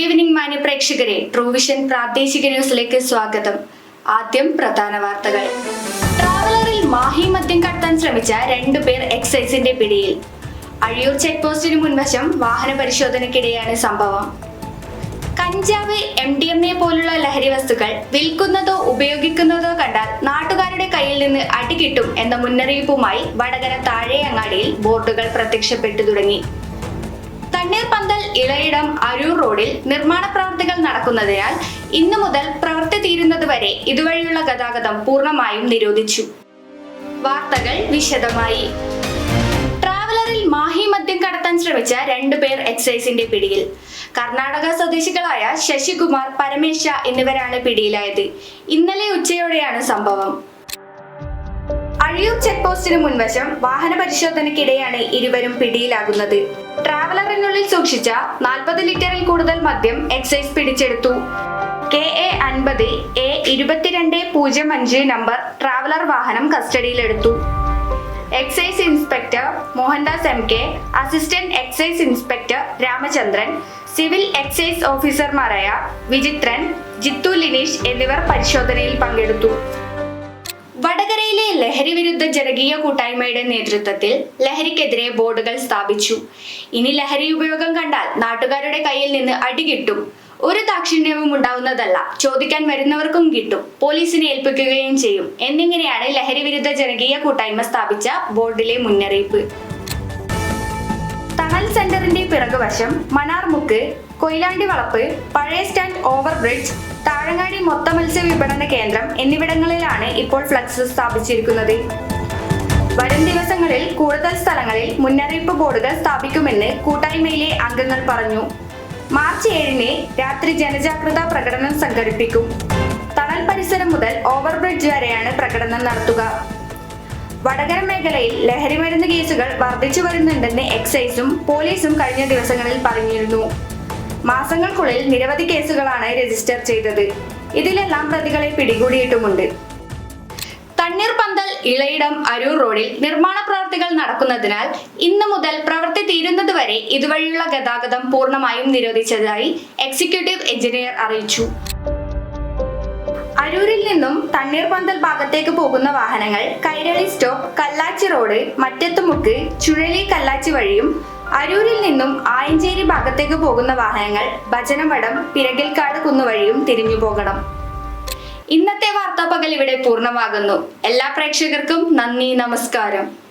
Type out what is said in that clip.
Evening മാന്യ പ്രേക്ഷകരെ ട്രൂവിഷൻ പ്രാദേശിക ന്യൂസിലേക്ക് സ്വാഗതം. ആദ്യം പ്രധാന വാർത്തകൾ. ട്രാവലറിൽ മാഹി മദ്യം കടത്താൻ ശ്രമിച്ച രണ്ടുപേർ എക്സൈസിന്റെ പിടിയിൽ. അഴിയൂർ ചെക്ക് പോസ്റ്റിന് മുൻവശം വാഹന പരിശോധനയ്ക്കിടെയാണ് സംഭവം. കഞ്ചാവ് എം ഡി എം എ പോലുള്ള ലഹരി വസ്തുക്കൾ വിൽക്കുന്നതോ ഉപയോഗിക്കുന്നതോ കണ്ടാൽ നാട്ടുകാരുടെ കയ്യിൽ നിന്ന് അടി കിട്ടും എന്ന മുന്നറിയിപ്പുമായി വടകര താഴെ അങ്ങാടിയിൽ ബോർഡുകൾ പ്രത്യക്ഷപ്പെട്ടു തുടങ്ങി. തണ്ണീർപന്തൽ ഇളയിടം അരൂർ റോഡിൽ നിർമ്മാണ പ്രവർത്തികൾ നടക്കുന്നതിനാൽ ഇന്നു മുതൽ പ്രവൃത്തി തീരുന്നതുവരെ ഇതുവഴിയുള്ള ഗതാഗതം പൂർണമായും നിരോധിച്ചു. വാർത്തകൾ വിശദമായി. ട്രാവലറിൽ മാഹി മദ്യം കടത്താൻ ശ്രമിച്ച രണ്ടുപേർ എക്സൈസിന്റെ പിടിയിൽ. കർണാടക സ്വദേശികളായ ശശികുമാർ പരമേശ എന്നിവരാണ് പിടിയിലായത്. ഇന്നലെ ഉച്ചയോടെയാണ് സംഭവം. അഴിയൂർ ചെക്ക് പോസ്റ്റിന് മുൻവശം വാഹന പരിശോധനയ്ക്കിടെയാണ് ഇരുവരും പിടിയിലാകുന്നത്. ട്രാവലറിനുള്ളിൽ സൂക്ഷിച്ച നാൽപ്പത് ലിറ്ററിൽ കൂടുതൽ മദ്യം എക്സൈസ് പിടിച്ചെടുത്തു. കെ എ അൻപത് എ ഇരുപത്തിരണ്ട് പൂജ്യം അഞ്ച് നമ്പർ ട്രാവലർ വാഹനം കസ്റ്റഡിയിലെടുത്തു. Excise inspector Mohandas M K assistant excise inspector Ramachandran civil excise ഓഫീസർമാരായ വിചിത്രൻ ജിത്തു ലിനീഷ് എന്നിവർ പരിശോധനയിൽ പങ്കെടുത്തു. വടകരയിലെ ലഹരി വിരുദ്ധ ജനകീയ കൂട്ടായ്മയുടെ നേതൃത്വത്തിൽ ലഹരിക്കെതിരെ ബോർഡുകൾ സ്ഥാപിച്ചു. ഇനി ലഹരി ഉപയോഗം കണ്ടാൽ നാട്ടുകാരുടെ കയ്യിൽ നിന്ന് അടി കിട്ടും. ഒരു ദാക്ഷിണ്യവും ഉണ്ടാവുന്നതല്ല. ചോദിക്കാൻ വരുന്നവർക്കും കിട്ടും. പോലീസിനെ ഏൽപ്പിക്കുകയും ചെയ്യും. എന്നിങ്ങനെയാണ് ലഹരി വിരുദ്ധ ജനകീയ കൂട്ടായ്മ സ്ഥാപിച്ച ബോർഡിലെ മുന്നറിയിപ്പ്. തണൽ സെന്ററിന്റെ പിറകുവശം മണാർമുക്ക് കൊയിലാണ്ടി വളപ്പ് പഴയ സ്റ്റാൻഡ് ഓവർ താഴങ്ങാടി മൊത്ത മത്സ്യ വിപണന കേന്ദ്രം എന്നിവിടങ്ങളിലാണ് ഇപ്പോൾ ഫ്ലക്സ് സ്ഥാപിച്ചിരിക്കുന്നത്. വരും ദിവസങ്ങളിൽ കൂടുതൽ സ്ഥലങ്ങളിൽ മുന്നറിയിപ്പ് ബോർഡുകൾ സ്ഥാപിക്കുമെന്ന് കൂട്ടായ്മയിലെ അംഗങ്ങൾ പറഞ്ഞു. മാർച്ച് ഏഴിന് രാത്രി ജനജാഗ്രതാ പ്രകടനം സംഘടിപ്പിക്കും. തണൽ പരിസരം മുതൽ ഓവർബ്രിഡ്ജ് വരെയാണ് പ്രകടനം നടത്തുക. വടകര മേഖലയിൽ ലഹരിമരുന്ന് കേസുകൾ വർദ്ധിച്ചു വരുന്നുണ്ടെന്ന് എക്സൈസും പോലീസും കഴിഞ്ഞ ദിവസങ്ങളിൽ പറഞ്ഞിരുന്നു. മാസങ്ങൾക്കുള്ളിൽ നിരവധി കേസുകളാണ് രജിസ്റ്റർ ചെയ്തത്. ഇതിലെല്ലാം പ്രതികളെ പിടികൂടിയിട്ടുമുണ്ട്. തണ്ണീർപന്തൽ ഇളയിടം അരൂർ റോഡിൽ നിർമ്മാണ പ്രവർത്തികൾ നടക്കുന്നതിനാൽ ഇന്നു മുതൽ പ്രവൃത്തി തീരുന്നതുവരെ ഇതുവഴിയുള്ള ഗതാഗതം പൂർണമായും നിരോധിച്ചതായി എക്സിക്യൂട്ടീവ് എഞ്ചിനീയർ അറിയിച്ചു. അരൂരിൽ നിന്നും തണ്ണീർപന്തൽ ഭാഗത്തേക്ക് പോകുന്ന വാഹനങ്ങൾ കൈരളി സ്റ്റോപ്പ് കല്ലാച്ചി റോഡ് മറ്റത്തുമുക്ക് ചുഴലി കല്ലാച്ചി വഴിയും അരൂരിൽ നിന്നും ആയഞ്ചേരി ഭാഗത്തേക്ക് പോകുന്ന വാഹനങ്ങൾ ഭജനമഠം പിരകിൽക്കാട് കുന്നുവഴിയും തിരിഞ്ഞു പോകണം. ഇന്നത്തെ വാർത്താപകൽ ഇവിടെ പൂർണമാകുന്നു. എല്ലാ പ്രേക്ഷകർക്കും നന്ദി നമസ്കാരം.